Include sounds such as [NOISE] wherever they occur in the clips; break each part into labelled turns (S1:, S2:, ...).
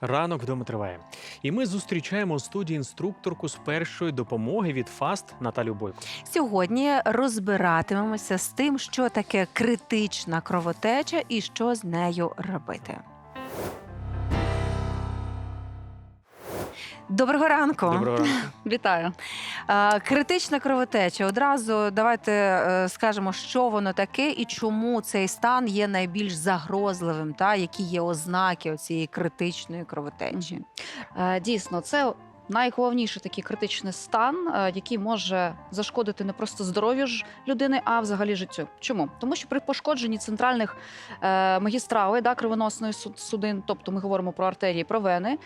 S1: Ранок вдома триває. І ми зустрічаємо у студії інструкторку з першої допомоги від ФАСТ Наталю Бойко.
S2: Сьогодні розбиратимемося з тим, що таке критична кровотеча і що з нею робити. Доброго ранку.
S1: Доброго ранку. [LAUGHS]
S3: Вітаю.
S2: Е, Критична кровотеча. Одразу давайте е, скажемо, що воно таке і чому цей стан є найбільш загрозливим, та які є ознаки цієї критичної кровотечі.
S3: Е, Дійсно, це найголовніший такий критичний стан, е, який може зашкодити не просто здоров'ю ж людини, а взагалі життю. Чому? Тому що при пошкодженні центральних е, магістралей да, кровоносної су- судин, тобто ми говоримо про артерії, про вени,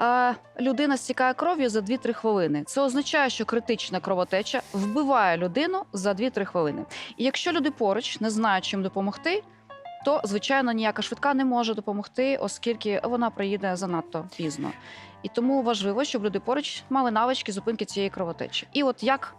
S3: е, людина стікає кров'ю за 2-3 хвилини. Це означає, що критична кровотеча вбиває людину за 2-3 хвилини. І якщо люди поруч не знають, чим допомогти. То, звичайно, ніяка швидка не може допомогти, оскільки вона приїде занадто пізно. І тому важливо, щоб люди поруч мали навички зупинки цієї кровотечі. І от як,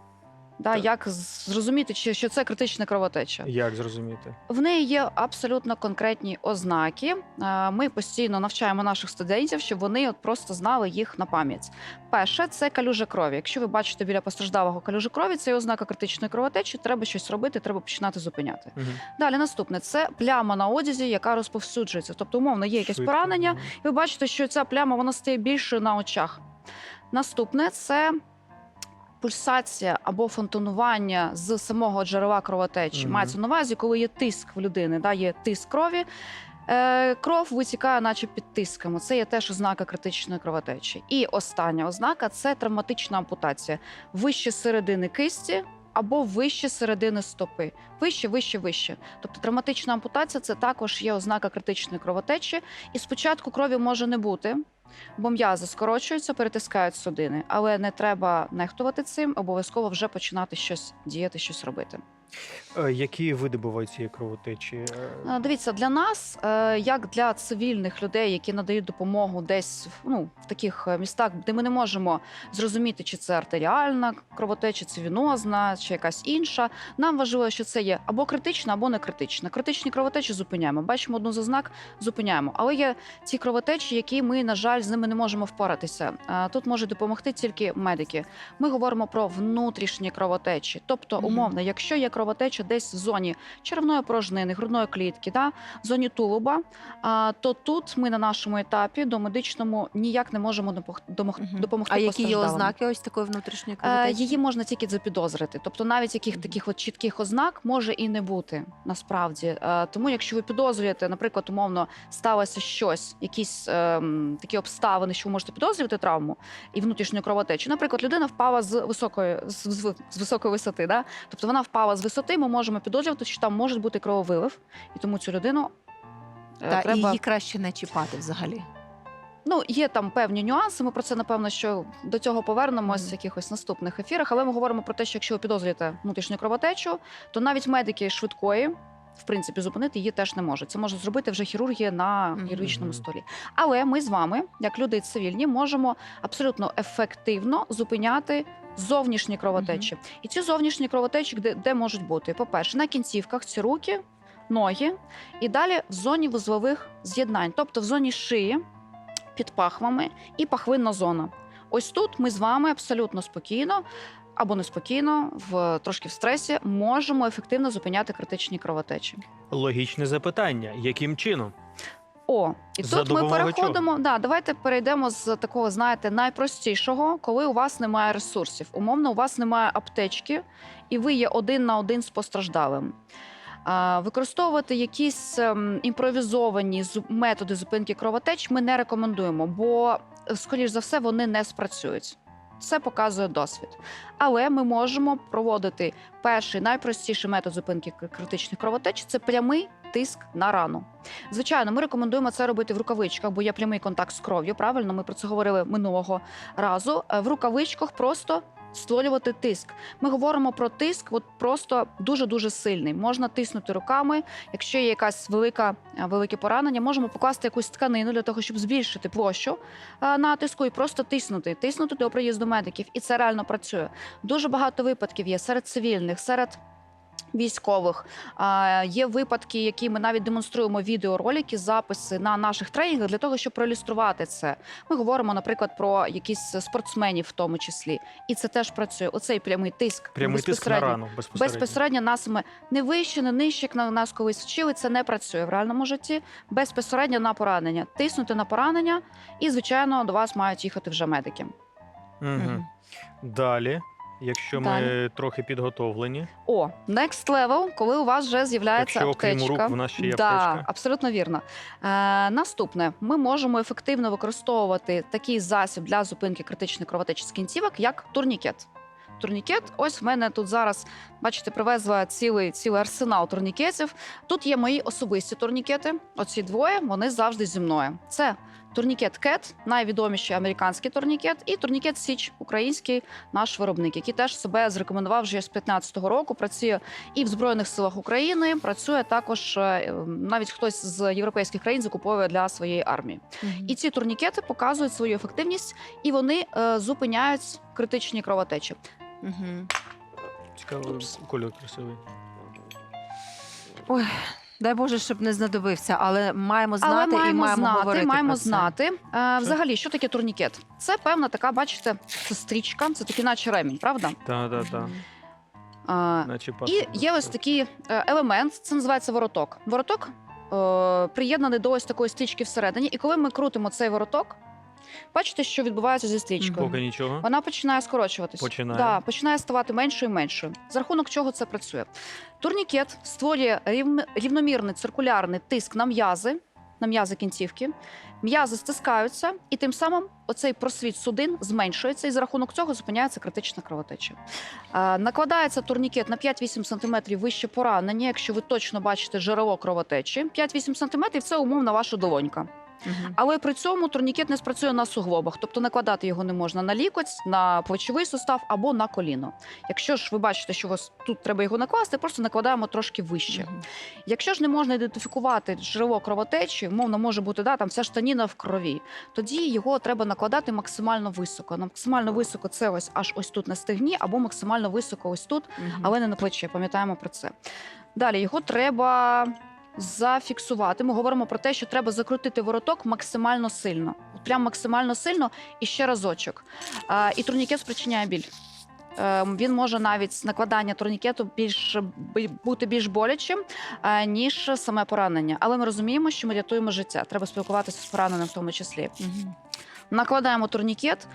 S3: да,
S1: Так.
S3: як зрозуміти, чи- що це критична кровотеча?
S1: Як зрозуміти?
S3: В неї є абсолютно конкретні ознаки. Е, Ми постійно навчаємо наших студентів, щоб вони от просто знали їх на пам'ять. Перше це калюжа крові. Якщо ви бачите біля постраждалого калюжу крові, це є ознака критичної кровотечі. Треба щось робити, треба починати зупиняти.
S1: Угу.
S3: Далі наступне це пляма на одязі, яка розповсюджується. Тобто, умовно, є якесь поранення, і ви бачите, що ця пляма вона стає більшою на очах. Наступне це пульсація або фонтанування з самого джерела кровотечі.
S1: Мгм.
S3: Мається на увазі, коли є тиск в людини, да, є тиск крові. Е, кров витікає, наче під тиском. Це є теж ознака критичної кровотечі. І остання ознака це травматична ампутація вище середини кисті або вище середини стопи. Вище, вище, вище. Тобто травматична ампутація це також є ознака критичної кровотечі. І спочатку крові може не бути, бо м'язи скорочуються, перетискають судини. Але не треба нехтувати цим, обов'язково вже починати щось діяти, щось робити.
S1: Е, Які види бувають цієї кровотечі? Е,
S3: Е, Дивіться, для нас, як для цивільних людей, які надають допомогу десь ну, в таких містах, де ми не можемо зрозуміти, чи це артеріальна кровотеча, чи вінозна, чи якась інша. Нам важливо, що це є або критична, або не критична. Критичні кровотечі зупиняємо. Бачимо одну з ознак, зупиняємо. Але є ці кровотечі, які ми, на жаль, з ними не можемо впоратися. Тут можуть допомогти тільки медики. Ми говоримо про внутрішні кровотечі. Тобто, умовно, якщо є кровотеча десь в зоні черевної порожнини, грудної клітки, да, в зоні тулуба, а, то тут ми на нашому етапі до медичному ніяк не можемо допомогти.
S2: А які є ознаки ось такої внутрішньої
S3: Е,
S2: кровотечі?
S3: Її можна тільки запідозрити. Тобто навіть яких таких от чітких ознак може і не бути насправді. Е, Тому, якщо ви підозрюєте, наприклад, умовно сталося щось, якісь ем, такі обставини, що ви можете підозрювати травму і внутрішню кровотечу. Наприклад, людина впала з високої з, з, з високої висоти, да? тобто вона впала з висоти, ми можемо підозрювати, що там може бути крововилив, і тому цю людину. е,
S2: Та,
S3: треба...
S2: її краще не чіпати взагалі.
S3: Ну, є там певні нюанси. Ми про це напевно, що до цього повернемось в якихось наступних ефірах. Але ми говоримо про те, що якщо ви підозрюєте внутрішню кровотечу, то навіть медики швидкої. В принципі, зупинити її теж не можуть. Це може зробити вже хірургія на хірургічному
S1: Мгм.
S3: столі. Але ми з вами, як люди цивільні, можемо абсолютно ефективно зупиняти зовнішні кровотечі. І ці зовнішні кровотечі, де, де можуть бути? По-перше, на кінцівках це руки, ноги, і далі в зоні вузлових з'єднань, тобто в зоні шиї, під пахвами і пахвинна зона. Ось тут ми з вами абсолютно спокійно або неспокійно, в трошки в стресі, можемо ефективно зупиняти критичні кровотечі.
S1: Логічне запитання: яким чином?
S3: О, і
S1: За
S3: тут ми
S1: допомогою
S3: переходимо. Да, давайте перейдемо з такого, знаєте, найпростішого, коли у вас немає ресурсів. Умовно, у вас немає аптечки, і ви є один на один з постраждалим. А, Використовувати якісь ем, імпровізовані зу- методи зупинки кровотеч ми не рекомендуємо, бо, е, скоріш за все, вони не спрацюють. Це показує досвід. Але ми можемо проводити перший найпростіший метод зупинки критичних кровотеч це прямий тиск на рану. Звичайно, ми рекомендуємо це робити в рукавичках, бо є прямий контакт з кров'ю. Правильно, ми про це говорили минулого разу. Е, В рукавичках просто створювати тиск. Ми говоримо про тиск, от просто дуже дуже сильний. Можна тиснути руками. Якщо є якась велика е, велике поранення, можемо покласти якусь тканину для того, щоб збільшити площу е, натиску і просто тиснути, тиснути до приїзду медиків. І це реально працює. Дуже багато випадків є серед цивільних, серед військових. Є випадки, які ми навіть демонструємо відеоролики, записи на наших тренінгах для того, щоб проілюструвати це. Ми говоримо, наприклад, про якісь спортсменів, в тому числі, і це теж працює. Оцей прямий тиск
S1: Прямий тиск на
S3: безпосередньо.
S1: рану безпосередньо.
S3: Безпосередньо нас саме не вище, не нижче, як на нас колись вчили. Це не працює в реальному житті. Безпосередньо на поранення. Тиснути на поранення, і звичайно до вас мають їхати вже медики.
S1: Угу. Далі, якщо ми
S3: Далі.
S1: трохи підготовлені,
S3: О, next level, коли у вас вже з'являється
S1: Якщо окрім рук в нас ще є
S3: да,
S1: аптечка.
S3: абсолютно вірно. Е, наступне, ми можемо ефективно використовувати такий засіб для зупинки критичної кровотечі з кінцівок, як турнікет. Турнікет, ось в мене тут зараз, бачите, привезла цілий, цілий арсенал турнікетів. Тут є мої особисті турнікети. Оці двоє вони завжди зі мною. Це турнікет Кет, найвідоміший американський турнікет, і турнікет Січ, український наш виробник, який теж себе зарекомендував вже з 15-го року. Працює і в збройних силах України. Працює також е, навіть хтось з європейських країн закуповує для своєї армії. І ці турнікети показують свою ефективність, і вони е, зупиняють критичні кровотечі.
S1: Цікавий
S3: Упс.
S1: кольор красивий.
S2: Ой, дай Боже, щоб не знадобився, але маємо знати
S3: Але маємо
S2: і маємо
S3: знати,
S2: говорити
S3: маємо
S2: про це.
S3: знати. Е, взагалі, що таке турнікет? Це певна така, бачите, це стрічка, це такий, наче ремінь, правда?
S1: Так, так, так.
S3: Е,
S1: Наче
S3: І
S1: паспорт.
S3: є ось такий е, елемент, це називається вороток. Вороток е, приєднаний до ось такої стрічки всередині. І коли ми крутимо цей вороток, бачите, що відбувається зі стрічкою.
S1: Поки нічого.
S3: Вона починає скорочуватись.
S1: Починає.
S3: Да, починає ставати меншою і меншою. За рахунок чого це працює? Турнікет створює рівн- рівномірний циркулярний тиск на м'язи, на м'язи кінцівки. М'язи стискаються, і тим самим оцей просвіт судин зменшується, і за рахунок цього зупиняється критична кровотеча. Е, накладається турнікет на 5-8 см вище поранення, якщо ви точно бачите джерело кровотечі. 5-8 см – це умовна ваша долонька. Але при цьому турнікет не спрацює на суглобах, тобто накладати його не можна на лікоть, на плечовий сустав або на коліно. Якщо ж ви бачите, що у вас тут треба його накласти, просто накладаємо трошки вище. Якщо ж не можна ідентифікувати джерело кровотечі, мовно може бути да, там вся штаніна в крові, тоді його треба накладати максимально високо. На максимально високо це ось аж ось тут на стегні, або максимально високо ось тут, але не на плечі. Пам'ятаємо про це. Далі його треба зафіксувати. Ми говоримо про те, що треба закрутити вороток максимально сильно. Прям максимально сильно і ще разочок. А, і турнікет спричиняє біль. Е, Він може навіть накладання турнікету більш бути більш болячим, е, ніж саме поранення. Але ми розуміємо, що ми рятуємо життя. Треба спілкуватися з пораненим в тому числі.
S2: Мгм.
S3: Накладаємо турнікет.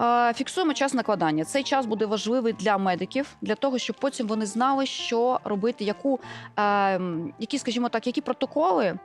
S3: Е, Фіксуємо час накладання. Цей час буде важливий для медиків, для того, щоб потім вони знали, що робити, яку, е, які, скажімо так, які протоколи е,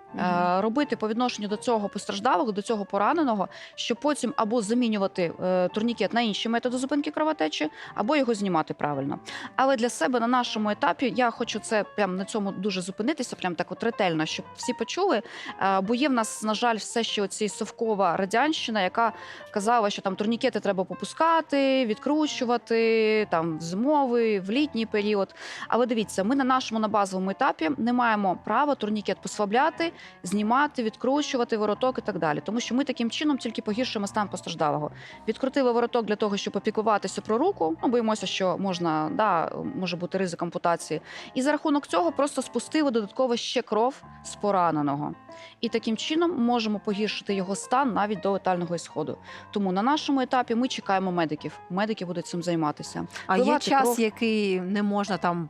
S3: робити по відношенню до цього постраждалого, до цього пораненого, щоб потім або замінювати е, турнікет на інші методи зупинки кровотечі, або його знімати правильно. Але для себе на нашому етапі я хочу це прям на цьому дуже зупинитися, прям так от ретельно, щоб всі почули. Е, Бо є в нас, на жаль, все ще оці совкова радянщина, яка казала, що там турнікети треба попускати, відкручувати там зимовий, в літній період. Але дивіться, ми на нашому на базовому етапі не маємо права турнікет послабляти, знімати, відкручувати вороток і так далі. Тому що ми таким чином тільки погіршуємо стан постраждалого. Відкрутили вороток для того, щоб опікуватися про руку. Ну, боїмося, що можна, да, може бути ризик ампутації. І за рахунок цього просто спустили додатково ще кров з пораненого. І таким чином можемо погіршити його стан навіть до летального ісходу. Тому на нашому етапі ми чекаємо медиків. Медики будуть цим займатися.
S2: А є
S3: Вливати
S2: час,
S3: кров.
S2: який не можна там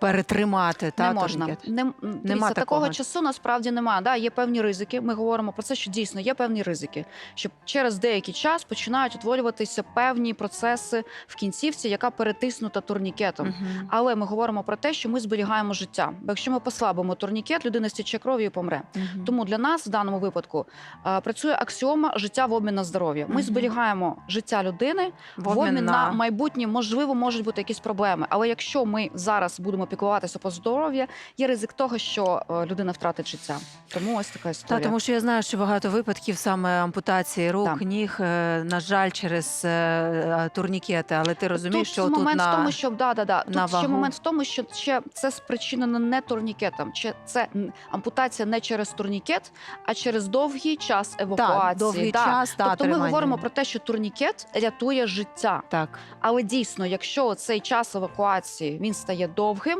S2: перетримати, та,
S3: не можна.
S2: турнікет?
S3: Не, дивіться,
S2: такого.
S3: такого часу насправді немає. Да, є певні ризики. Ми говоримо про це, що дійсно є певні ризики, що через деякий час починають утворюватися певні процеси в кінцівці, яка перетиснута турнікетом.
S2: Мгм.
S3: Але ми говоримо про те, що ми зберігаємо життя. Бо якщо ми послабимо турнікет, людина стіче кров'ю і помре.
S2: Мгм.
S3: Тому для нас в даному випадку е, працює аксіома життя в обмін на здоров'я. Ми
S2: Мгм.
S3: зберігаємо життя людини
S2: В
S3: обмін на майбутнє. Можливо, можуть бути якісь проблеми. Але якщо ми зараз будемо піклуватися по здоров'я, є ризик того, що е, людина втратить життя. Тому ось така
S2: Та,
S3: історія.
S2: тому що я знаю, що багато випадків саме ампутації рук,
S3: Так.
S2: ніг, е, на жаль, через е, турнікети. Але ти розумієш,
S3: тут
S2: що тут
S3: момент
S2: на
S3: в тому, що да, да, да. Тут
S2: на
S3: ще момент в тому, що ще це спричинено не турнікетом. Чи це ампутація не через турнікет, а через довгий час евакуації.
S2: так, довгий
S3: Да.
S2: час та
S3: Тобто ми
S2: тримання.
S3: говоримо про те, що турнікет рятує життя.
S2: так.
S3: Але дійсно, якщо цей час евакуації він стає довгим,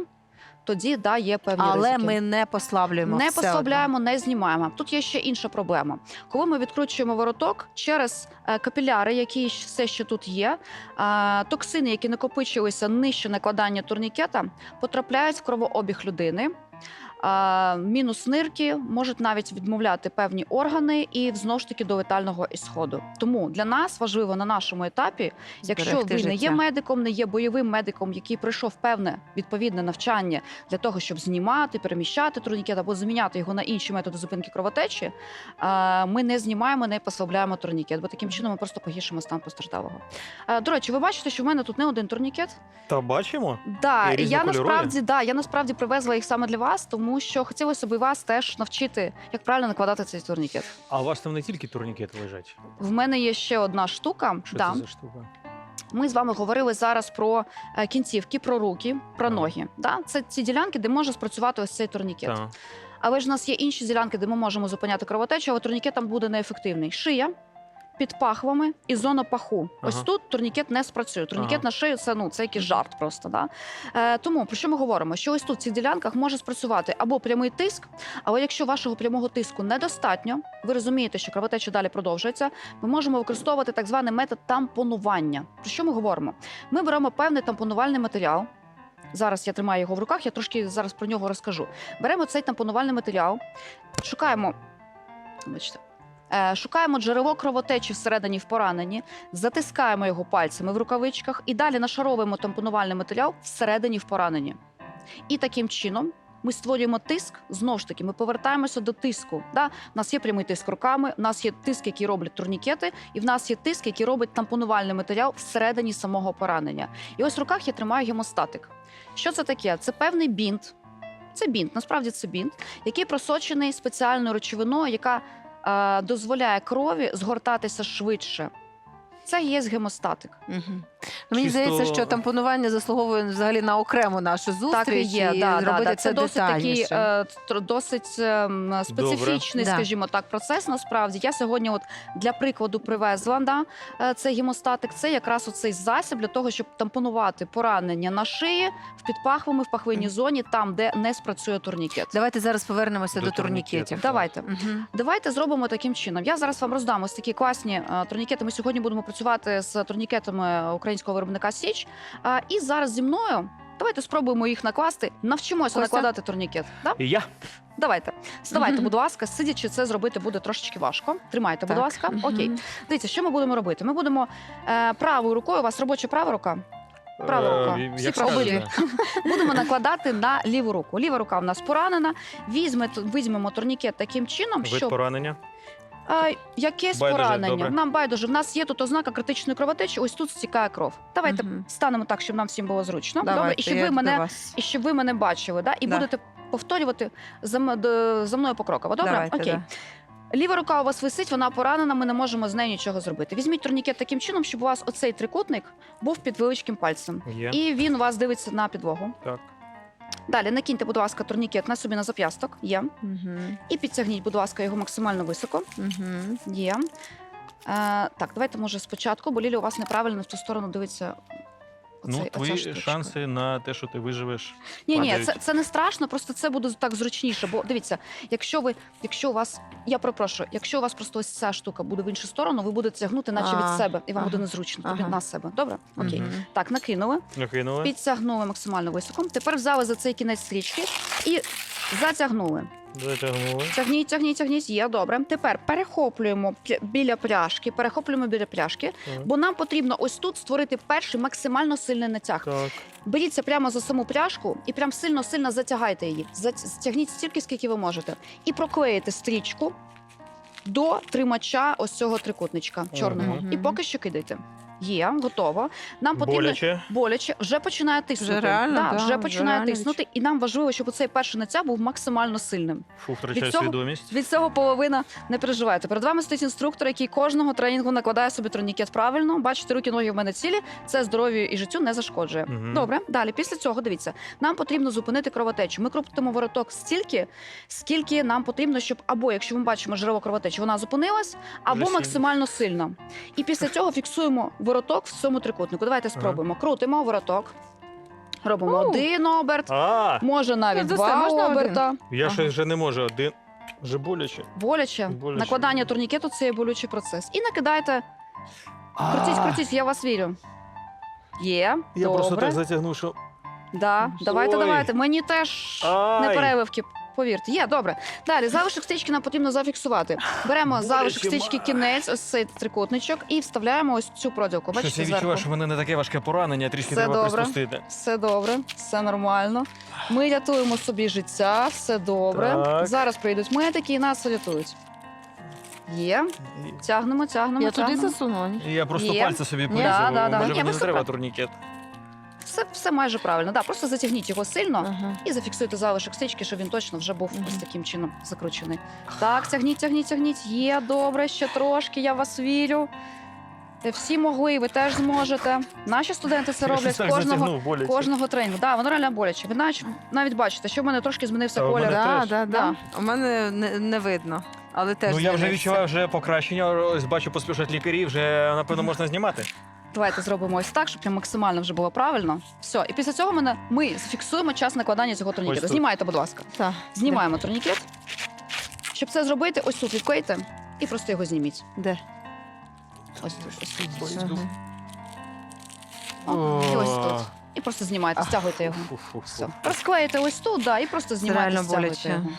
S3: тоді да, є певні
S2: Але
S3: ризики.
S2: ми не послаблюємо.
S3: Не
S2: все одно.
S3: послабляємо, не знімаємо. Тут є ще інша проблема. Коли ми відкручуємо вороток через е, капіляри, які все ще тут є, е, токсини, які накопичилися нижче накладання турнікета, потрапляють в кровообіг людини. Мінус нирки можуть навіть відмовляти певні органи і знову ж таки до летального ісходу. Тому для нас важливо на нашому етапі Якщо
S2: Зберегти
S3: ви не є медиком, не є бойовим медиком, який пройшов певне відповідне навчання для того, щоб знімати, переміщати турнікет або заміняти його на інші методи зупинки кровотечі, ми не знімаємо, не послабляємо турнікет, бо таким чином ми просто погіршимо стан постраждалого. До речі, ви бачите, що в мене тут не один турнікет.
S1: Та бачимо.
S3: Да,
S1: І
S3: я насправді да, я насправді привезла їх саме для вас, тому що хотілося б і вас теж навчити, як правильно накладати цей турнікет.
S1: А у вас там не тільки турнікети лежать.
S3: В мене є ще одна штука.
S1: Що
S3: да.
S1: це за штука?
S3: Ми з вами говорили зараз про е, кінцівки, про руки, про
S1: Так.
S3: ноги. Да? Це ці ділянки, де може спрацювати ось цей турнікет.
S1: Та.
S3: Але ж у нас є інші ділянки, де ми можемо зупиняти кровотечу, але турнікет там буде неефективний. Шия. Під пахвами і зона паху. Ось
S1: Ага.
S3: тут турнікет не спрацює. Турнікет
S1: Ага.
S3: на шию це ну це якийсь жарт просто. Да? Е, тому про що ми говоримо? Що ось тут в цих ділянках може спрацювати або прямий тиск, але якщо вашого прямого тиску недостатньо, ви розумієте, що кровотеча далі продовжується. Ми можемо використовувати так званий метод тампонування. Про що ми говоримо? Ми беремо певний тампонувальний матеріал. Зараз я тримаю його в руках, я трошки зараз про нього розкажу. Беремо цей тампонувальний матеріал, шукаємо, вибачте, е, шукаємо джерело кровотечі всередині в пораненні, затискаємо його пальцями в рукавичках і далі нашаровуємо тампонувальний матеріал всередині в пораненні. І таким чином. Ми створюємо тиск, знову ж таки, ми повертаємося до тиску. Да? У нас є прямий тиск руками, у нас є тиск, який роблять турнікети, і в нас є тиск, який робить тампонувальний матеріал всередині самого поранення. І ось в руках я тримаю гемостатик. Що це таке? Це певний бінт. Це бінт, насправді це бінт, який просочений спеціальною речовиною, яка е, дозволяє крові згортатися швидше. Це є гемостатик.
S2: Мгм. Мені
S1: Чисто-
S2: здається, що тампонування заслуговує взагалі на окрему нашу зустріч
S3: Так і є.
S2: і
S3: Да, да,
S2: зробити
S3: да.
S2: це,
S3: Це досить такий е, досить ем, специфічний,
S2: Да.
S3: скажімо так, процес. Насправді я сьогодні, от для прикладу, привезла да, е, цей гемостатик. Це якраз оцей засіб для того, щоб тампонувати поранення на шиї, в підпахвами, в пахвинній зоні, там, де не спрацює турнікет.
S2: Давайте зараз повернемося
S1: До
S2: до,
S1: турнікетів.
S2: турнікетів.
S3: Давайте.
S2: Мгм.
S3: Давайте зробимо таким чином. Я зараз вам роздам ось такі класні е, турнікети. Ми сьогодні будемо працювати з турнікетами українського виробника Січ. А, і зараз зі мною. Давайте спробуємо їх накласти. Навчимося
S2: Костя?
S3: накладати турнікет. Да?
S1: І я.
S3: Давайте. Вставайте,
S2: Мгм.
S3: будь ласка, сидячи, це зробити буде трошечки важко. Тримайте, будь
S2: Так.
S3: ласка.
S2: Мгм.
S3: Окей. Дивіться, що ми будемо робити? Ми будемо е, правою рукою. У вас робоча права рука. Права рука.
S1: Е,
S3: Всі
S1: як скажете.
S3: Будемо накладати на ліву руку. Ліва рука в нас поранена. Візьме, візьмемо турнікет таким чином,
S1: Вид
S3: щоб
S1: поранення.
S3: А, якесь
S1: Байдуже,
S3: поранення.
S1: добре.
S3: Нам байдуже. В нас є тут ознака критичної кровотечі. Ось тут стікає кров. Давайте
S2: Мгм.
S3: станемо так, щоб нам всім було зручно. Добре, і щоб ви мене і щоб ви мене бачили, да? і
S2: Да.
S3: будете повторювати за, м- до- за мною покроково. Добре?
S2: Давайте,
S3: Окей.
S2: да.
S3: Ліва рука у вас висить, вона поранена. Ми не можемо з нею нічого зробити. Візьміть турнікет таким чином, щоб у вас оцей трикутник був під величким пальцем.
S1: Є.
S3: І він у вас дивиться на підлогу.
S1: Так.
S3: Далі накиньте, будь ласка, турнікет на собі на зап'ясток. Є.
S2: Угу.
S3: І підтягніть, будь ласка, його максимально високо.
S2: Угу.
S3: Є. Е, так, давайте може спочатку, бо Лілі у вас неправильно в ту сторону дивиться.
S1: Ну,
S3: оцей- оця
S1: твої
S3: штучка.
S1: шанси на те, що ти виживеш.
S3: Ні, ні,
S1: падають.
S3: це, це не страшно, просто це буде так зручніше. Бо дивіться, якщо ви, якщо у вас, я перепрошую, якщо у вас просто ось ця штука буде в іншу сторону, ви будете тягнути, наче
S2: А,
S3: від себе, і вам
S2: ага,
S3: буде незручно
S2: ага.
S3: на себе. Добре? Окей.
S2: Мгм.
S3: Так, накинули,
S1: Накинули.
S3: підтягнули максимально високо. Тепер взяли за цей кінець стрічки і затягнули.
S1: Затягнули.
S3: Тягніть, тягніть, тягніть. Є добре. Тепер перехоплюємо пля- біля пляшки, перехоплюємо біля пляшки,
S1: Так.
S3: бо нам потрібно ось тут створити перший максимально сильний натяг.
S1: Так.
S3: Беріться прямо за саму пляшку і прям сильно-сильно затягайте її. Зат- Стягніть стільки, скільки ви можете. І проклеїте стрічку до тримача ось цього трикутничка чорного.
S2: Мгм.
S3: І поки що кидайте. Є, готово. Нам потрібно
S1: Боляче.
S3: боляче, вже починає тиснути.
S2: Вже реально,
S3: да,
S2: да,
S3: вже
S2: вже
S3: починає
S2: реально
S3: тиснути. І нам важливо, щоб цей перший натяг був максимально сильним.
S1: Фу, втрачаю
S3: Від цього-
S1: свідомість.
S3: Від цього половина не переживайте. Перед вами стоїть інструктор, який кожного тренінгу накладає собі турнікет правильно. Бачите, руки ноги в мене цілі. Це здоров'ю і життю не зашкоджує.
S1: Мгм.
S3: Добре, далі. Після цього дивіться, нам потрібно зупинити кровотечу. Ми крутимо вороток стільки, скільки нам потрібно, щоб або якщо ми бачимо джерело кровотечі, вона зупинилась, або максимально сильно. І після цього фіксуємо вороток в цьому трикутнику. Давайте спробуємо. Крутимо вороток. Робимо один оберт,
S1: А,
S3: може навіть два
S2: можна один?
S3: оберта.
S1: я
S2: Ага.
S1: щось вже не можу один. Вже боляче.
S3: Боляче.
S1: Боляче.
S3: Накладання турнікету це є болючий процес. І накидайте. Крутіть, крутіть, я вас вірю. Є.
S1: Я
S3: добре.
S1: просто так затягнув, що.
S3: Да. Давайте,
S1: Ой.
S3: давайте. Мені теж не
S1: Ай.
S3: перевивки. Повірте, є добре. Далі залишок стрічки нам потрібно зафіксувати. Беремо залишок стрічки кінець, ось цей трикутничок, і вставляємо ось цю проділку.
S1: Щось я відчуваю,
S3: зверху.
S1: що в мене не таке важке поранення, трішки
S3: Все
S1: треба
S3: добре.
S1: приспустити.
S3: Все добре, все нормально. Ми рятуємо собі життя, все добре.
S1: Так.
S3: Зараз прийдуть медики і нас рятують. Є. Тягнемо, тягнемо.
S2: Я туди
S3: тягнемо.
S2: засунула.
S1: Я просто
S3: Є.
S1: пальці собі
S3: Ні,
S1: полізав.
S3: да, да, да.
S1: Може,
S3: Ні,
S1: мені
S3: ви
S1: не треба
S3: супер.
S1: турнікет.
S3: Все, все майже правильно. Да, просто затягніть його сильно.
S2: Ага.
S3: І зафіксуйте залишок стрічки, щоб він точно вже був
S2: Мгм.
S3: ось таким чином закручений. Так, тягніть, тягніть, тягніть. Є добре, ще трошки, я в вас вірю. Е, Всі могли, ви теж зможете. Наші студенти це роблять
S1: так
S3: кожного,
S1: затягнув, боляче.
S3: кожного тренінгу. Да, воно реально боляче. Ви навіть, навіть бачите, що в мене трошки змінився
S1: Та, у
S3: колір.
S1: мене
S2: Да,
S1: теж.
S2: да, да.
S3: Да.
S2: У мене не, не видно, але теж
S1: Ну я вже відчуваю вже покращення. Ось бачу, поспішать лікарі, вже напевно можна знімати.
S3: Давайте зробимо ось так, щоб прям максимально вже було правильно. Все, і після цього мене ми зафіксуємо час накладання цього турнікету.
S1: тут.
S3: Знімайте, будь ласка.
S2: Так.
S3: Знімаємо турнікет. Щоб це зробити, ось тут відклейте і просто його зніміть.
S2: Де?
S3: Ось тут, ось тут.
S2: Ага.
S3: О, і ось тут. І просто знімайте, стягуйте його. Все. Розклеїте ось тут, да, і просто знімайте,
S2: реально
S3: стягуйте
S2: боляче.
S3: його.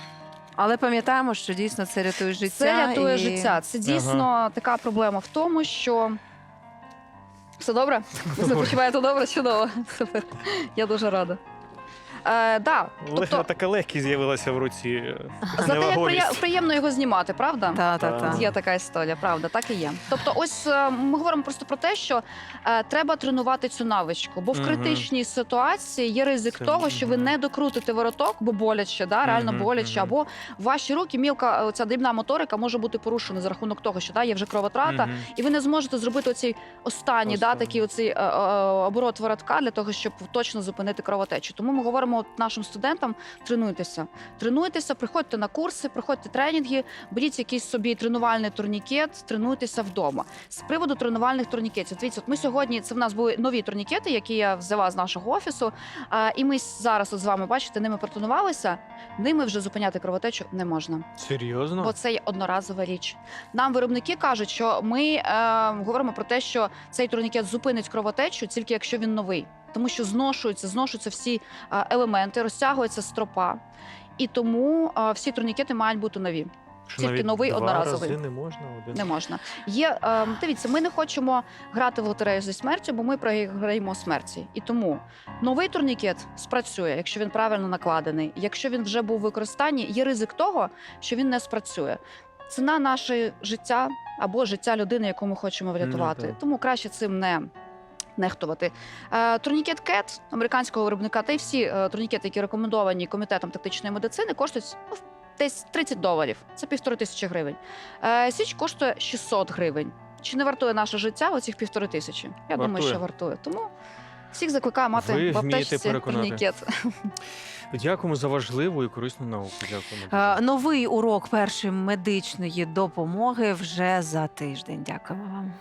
S2: Але пам'ятаємо, що дійсно це рятує життя.
S3: Це рятує
S2: і...
S3: життя. Це дійсно така проблема в тому, що. Все добре? Ви себе почуваєте добре? Чудово. Супер. Я дуже рада. Е, да,
S1: Тобто...
S3: тобто,
S1: Така легкість з'явилася в руці.
S3: зате як
S1: невагомість.
S3: приємно його знімати, правда?
S2: Та, та, та.
S3: Є така історія, правда, так і є. Тобто, ось е, ми говоримо просто про те, що е, треба тренувати цю навичку, бо в
S1: Мгм.
S3: критичній ситуації є ризик
S1: Це-
S3: того, що ви
S1: мгм.
S3: не докрутите вороток, бо боляче, да, реально
S1: Мгм,
S3: боляче,
S1: мгм.
S3: або ваші руки, мілка, ця дрібна моторика може бути порушена за рахунок того, що да, є вже кровотрата,
S1: Мгм.
S3: і ви не зможете зробити оцей останній, да,
S1: Останній.
S3: такий оцей е, е, оборот воротка для того, щоб точно зупинити кровотечу. Тому ми говоримо от нашим студентам: тренуйтеся, тренуйтеся, приходьте на курси, приходьте тренінги, беріть якийсь собі тренувальний турнікет, тренуйтеся вдома. З приводу тренувальних турнікетів, дивіться, от ми сьогодні це в нас були нові турнікети, які я взяла з нашого офісу. А, і ми зараз от з вами бачите, ними протренувалися. Ними вже зупиняти кровотечу не можна
S1: Серйозно?
S3: бо це є одноразова річ. Нам виробники кажуть, що ми е, говоримо про те, що цей турнікет зупинить кровотечу тільки якщо він новий, тому що зношуються, зношуються всі елементи, розтягується стропа. І тому всі турнікети мають бути нові.
S1: Що
S3: тільки
S1: навіть
S3: новий
S1: два
S3: одноразовий.
S1: рази не можна один.
S3: Не можна. Є е, дивіться, ми не хочемо грати в лотерею зі смертю, бо ми програємо смерті. І тому новий турнікет спрацює, якщо він правильно накладений. Якщо він вже був в використанні, є ризик того, що він не спрацює. Ціна наше життя або життя людини, яку ми хочемо врятувати.
S1: Так.
S3: Тому краще цим не. Нехтувати Е, турнікет КЕТ американського виробника та й всі е, турнікети, які рекомендовані комітетом тактичної медицини, коштують ну, десь 30 доларів. Це півтори тисячі гривень. Е, Січ коштує 600 гривень. Чи не вартує наше життя оцих півтори тисячі? Я думаю, що вартує. Тому всіх закликаю мати
S1: Ви
S3: в аптечці турнікет.
S1: Дякуємо за важливу і корисну науку. Дякуємо.
S2: Е,
S1: дуже.
S2: Новий урок першої медичної допомоги вже за тиждень. Дякуємо вам.